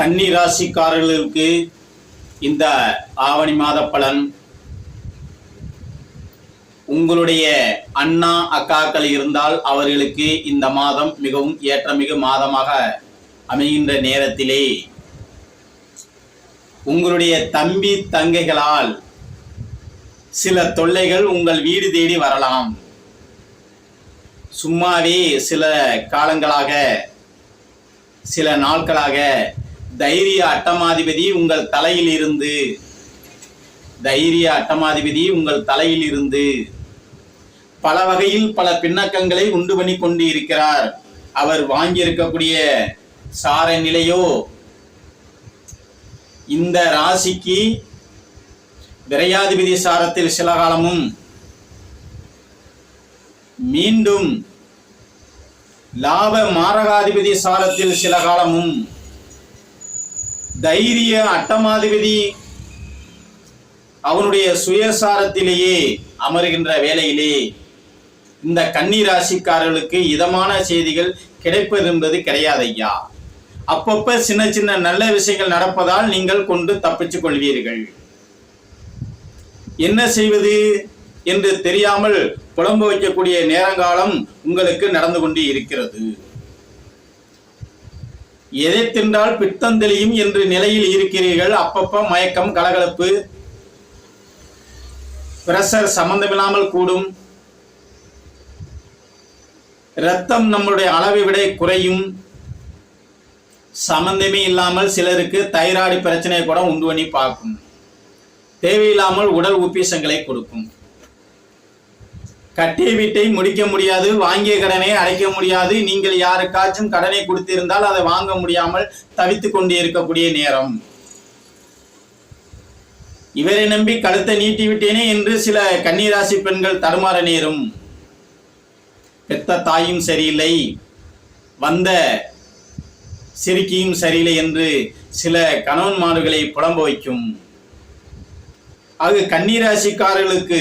கன்னி ராசிக்காரர்களுக்கு இந்த ஆவணி மாத பலன். உங்களுடைய அண்ணா அக்காக்கள் இருந்தால் அவர்களுக்கு இந்த மாதம் மிகவும் ஏற்றமிகு மாதமாக அமைகின்ற நேரத்திலே உங்களுடைய தம்பி தங்கைகளால் சில தொல்லைகள் உங்கள் வீடு தேடி வரலாம். சும்மாவே சில காலங்களாக சில நாட்களாக தைரிய அட்டமாதிபதி உங்கள் தலையில் இருந்து தைரிய அட்டமாதிபதி உங்கள் தலையில் இருந்து பல வகையில் பல பின்னக்கங்களை உண்டு பண்ணி கொண்டு இருக்கிறார் அவர் வாங்கியிருக்கக்கூடிய சார நிலையோ இந்த ராசிக்கு விரையாதிபதி சாரத்தில் சில காலமும் மீண்டும் லாப மாரகாதிபதி சாரத்தில் சில காலமும் தைரிய அட்டமாதிபதி. அவனுடைய சுயசாரத்திலேயே அமர்கின்ற வேலையிலே இந்த கன்னி ராசிக்காரர்களுக்கு இதமான செய்திகள் கிடைப்பது என்பது கிடையாது ஐயா அப்பப்ப சின்ன சின்ன நல்ல விஷயங்கள் நடப்பதால் நீங்கள் கொண்டு தப்பிச்சுக் கொள்வீர்கள். என்ன செய்வது என்று தெரியாமல் புலம்பு வைக்கக்கூடிய நேரங்காலம் உங்களுக்கு நடந்து கொண்டு இருக்கிறது. எதை தின்றால் பித்தந்தெளியும் என்று நிலையில் இருக்கிறீர்கள்? அப்பப்ப மயக்கம் கலகலப்பு பிரஷர் சம்பந்தமில்லாமல் கூடும். இரத்தம் நம்முடைய அளவை விட குறையும். சம்பந்தமே இல்லாமல் சிலருக்கு தைராய்டு பிரச்சனையை கூட உண்டு பண்ணி பார்க்கும். தேவையில்லாமல் உடல் உப்பீசங்களை கொடுக்கும். கட்டிய வீட்டை முடிக்க முடியாது வாங்கிய கடனை அடைக்க முடியாது. நீங்கள் யாருக்காச்சும் கடனை கொடுத்திருந்தால் அதை வாங்க முடியாமல் தவித்து கொண்டு இருக்கக்கூடிய நேரம். இவரை நம்பி கழுத்தை நீட்டி விட்டேனே என்று சில கன்னிராசி பெண்கள் தடுமாற நேரும். பெத்த தாயும் சரியில்லை வந்த சிறுக்கியும் சரியில்லை என்று சில கணவன்மார்களை புலம்ப வைக்கும். அது கன்னிராசிக்காரர்களுக்கு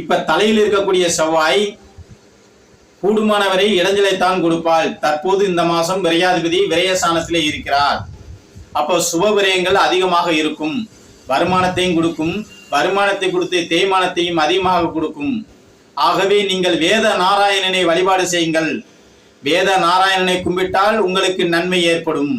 இப்ப தலையில் இருக்கக்கூடிய செவ்வாய் கூடுமானவரை இடைஞ்சலைத்தான் கொடுப்பாள். தற்போது இந்த மாசம் விரையாதிபதி விரயசானத்திலே இருக்கிறார். அப்போ சுப விரயங்கள் அதிகமாக இருக்கும். வருமானத்தையும் கொடுக்கும். வருமானத்தை கொடுத்து தேய்மானத்தையும் அதிகமாக கொடுக்கும். ஆகவே நீங்கள் வேத நாராயணனை வழிபாடு செய்யுங்கள். வேத நாராயணனை கும்பிட்டால் உங்களுக்கு நன்மை ஏற்படும்.